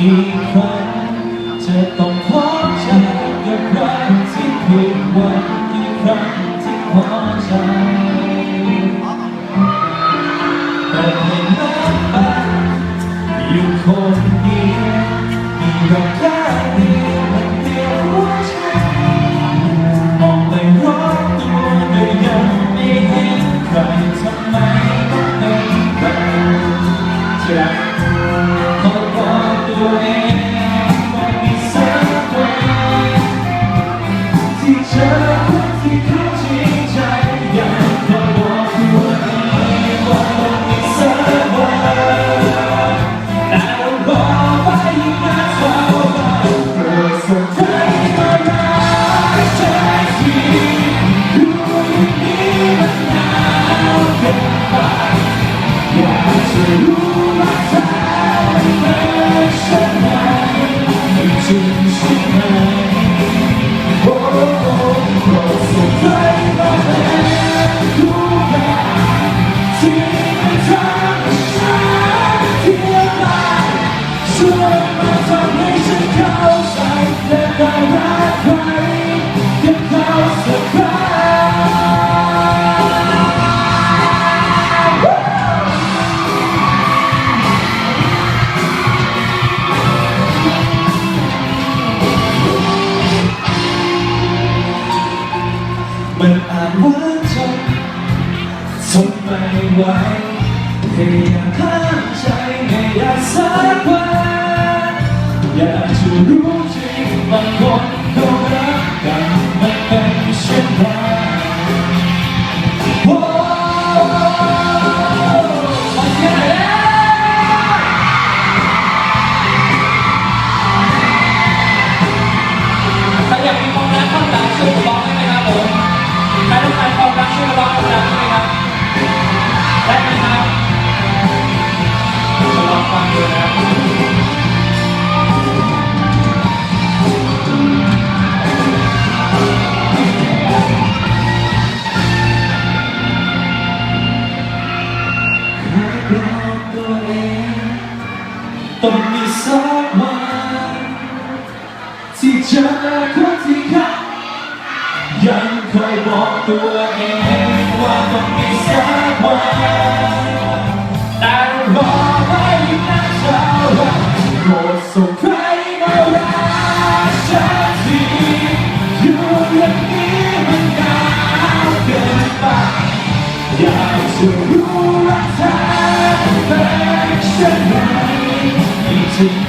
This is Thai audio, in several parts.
อีก ไหวพยายากข้ามใจไม่อยากสักวันอยากจะรู้จริงบางคน ต้องมีสักวันที่เจอคนที่เขายังคอยบอกตัวเองว่าต้องมีสักวันแต่รอไว้นะเท่าไรโปรดส่งใครมารักฉันทีอยู่อย่างนี้มันนานเกินไปอยากจะรู้ว่าเธอ มี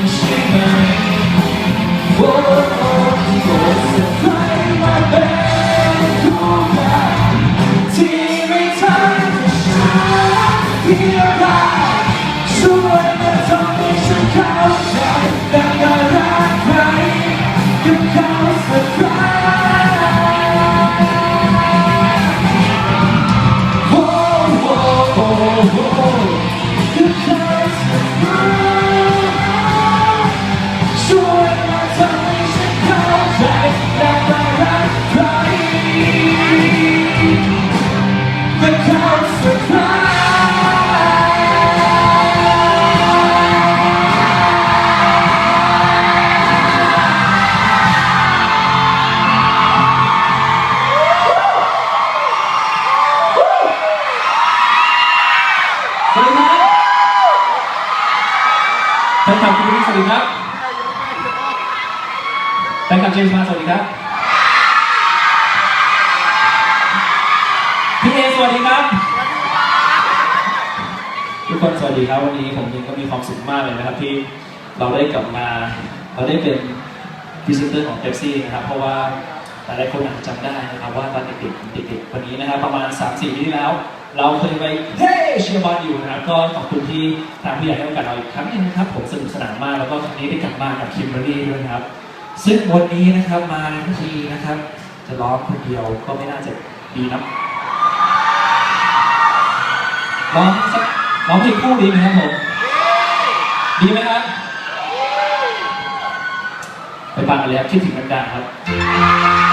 เจมส์มาสวัสดีครับ พี่เอสวัสดีครับ ทุกคนสวัสดีครับวันนี้ผมเองก็มีความสุขมากเลยนะครับที่เราได้กลับมา เราได้เป็นพรีเซนเตอร์ของเ e p ซี่นะครับ เพราะว่าหลายๆคนอาจจะจำได้นะครับว่าตอนเด็กๆเด็กๆวันนี้นะครับ ประมาณ 3-4ปีที่แล้ว เราเคยไปเฮ้เชียร์บอลอยู่นะครับ ก็ขอบคุณที่ทางผู้ใหญ่ให้โอกาสเราอีกครั้งหนึงนะครับ ผมสนุกสนานมากแล้วก็ครั้งนี้ได้กลับมากับคิมเบอรรี่ด้วยนะครับ ซึ่งวันนี้นะครับมาทั้งทีนะครับ จะร้องคนเดียวก็ไม่น่าจะดีนะร้องสักร้องเพลงคู่ดีไหมครับผมดีไหมครับไปฟังกันเลยครับคิดถึงกันดังครับ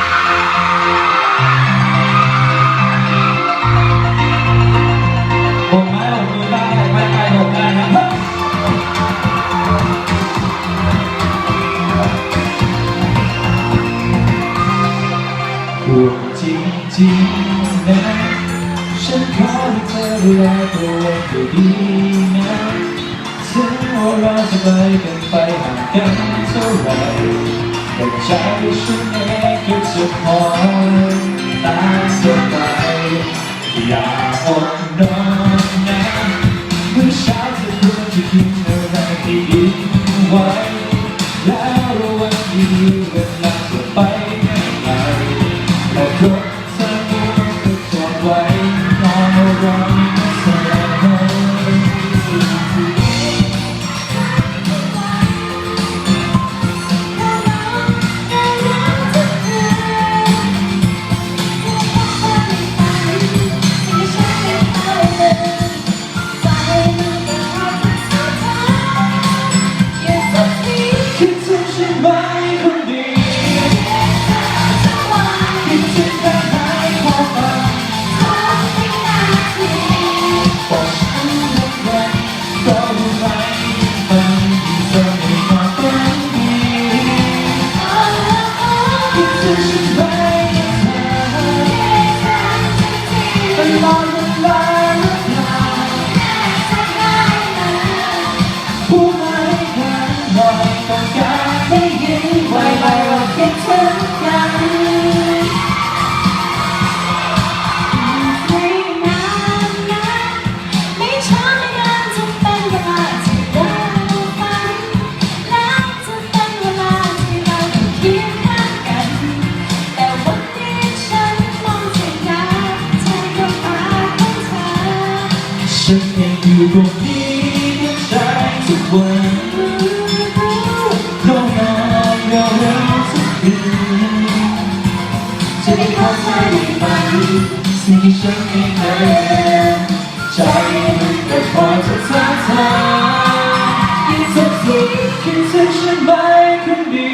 ริงนะฉันขอให้เธอดูแลตัวเองดีนะถึงว่าเราจะไปกันไปห่างกันเท่าไหร่แต่ใจฉันเองก็จะคอยตามสบายอย่าอด คิดถึงฉันไหมคนดีคิดถึงเธอ ในฝันสิ่งที่ฉันไม่เคยเป็นใจมันก็พอจะท้าทายยิ่งสักทีคิดถึงฉันไหมคนดี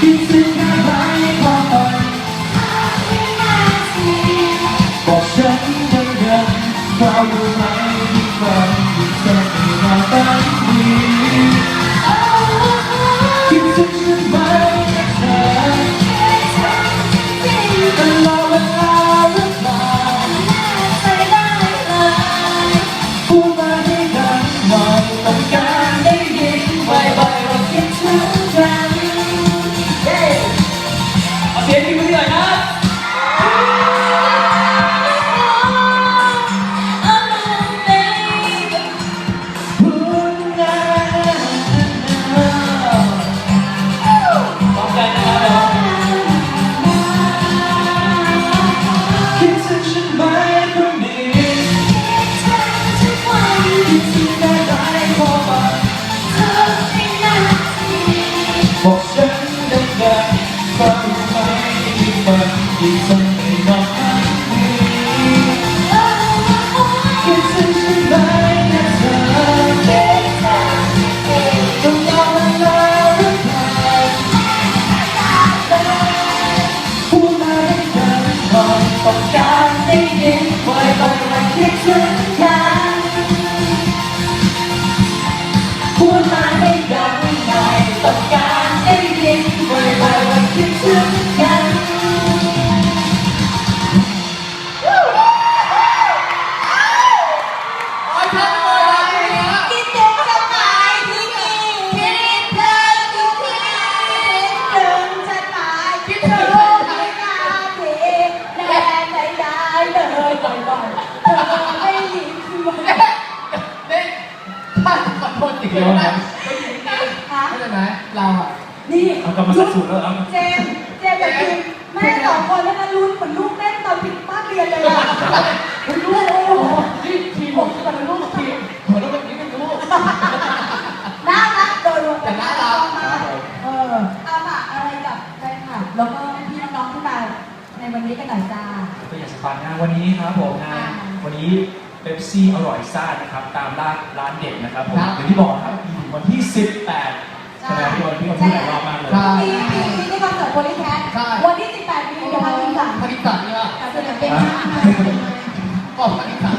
คิดถึงแค่ไหนความฝันบอกฉันยังๆว่ารู้ไหม ฝันที่เธอไม่นอนฝันดีคิดถึงฉันไหมนะเธอต้องรอเวลาหรือเปล่าพูดมาให้ดังหน่อยต้องการได้ยินบ่อยๆว่าคิดถึงกันพูดมาให้ดังหนต้องการได้ยินบ่อย ท่านขอโทษจริงๆนะไม่ใช่ไหมเราอะนี่เอากลับมาสักสูตรแล้วเอาเจมส์เจมส์กับพิมแม่สองคนแล้วนะลุ้นเหมือนลูกเล่นตอนผิดภาคเรียนเลยอะลูกโอ้โหนี่ทีมผมเป็นลูกทีมเหัวเราะแบบนี้เป็นลูกน่ารักโดยรวมแต่น่ารักมากเออเอาฝาอะไรกับแฟนคลับแล้วก็พี่น้องๆที่มาในวันนี้กันหน่อยจ้าก็อยากจะฝากงานวันนี้ครับผมงานวันนี้ เป๊ปซี่อร่อยซ่านะครับ ตามร้านร้านเด็ดนะครับผมอย่างที่บอกครับอยู่วันที่ 18ใช่ไหมพี่วันพี่วันพูดหลายรอบมากเลยใช่ปีปีนี้ที่คอนเสิร์ตโพลิแคทใช่ วันที่ 18 มีเดี๋ยวพาทีมสั่งพนิสันเนี่ยแต่จะเป็นมากก็พนิสัน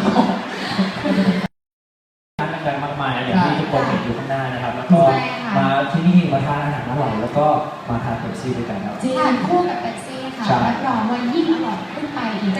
ร้านดังๆมากมายอย่างที่ทุกคนเห็นอยู่ข้างหน้านะครับ แล้วก็ใช่ค่ะมาที่นี่มาทานอาหารอร่อยแล้วก็มาทานเป๊ปซี่ด้วยกันครับ จริง ทานคู่กับเป๊ปซี่ค่ะใช่ รับรองว่ายิ่งอร่อยขึ้นไปอีก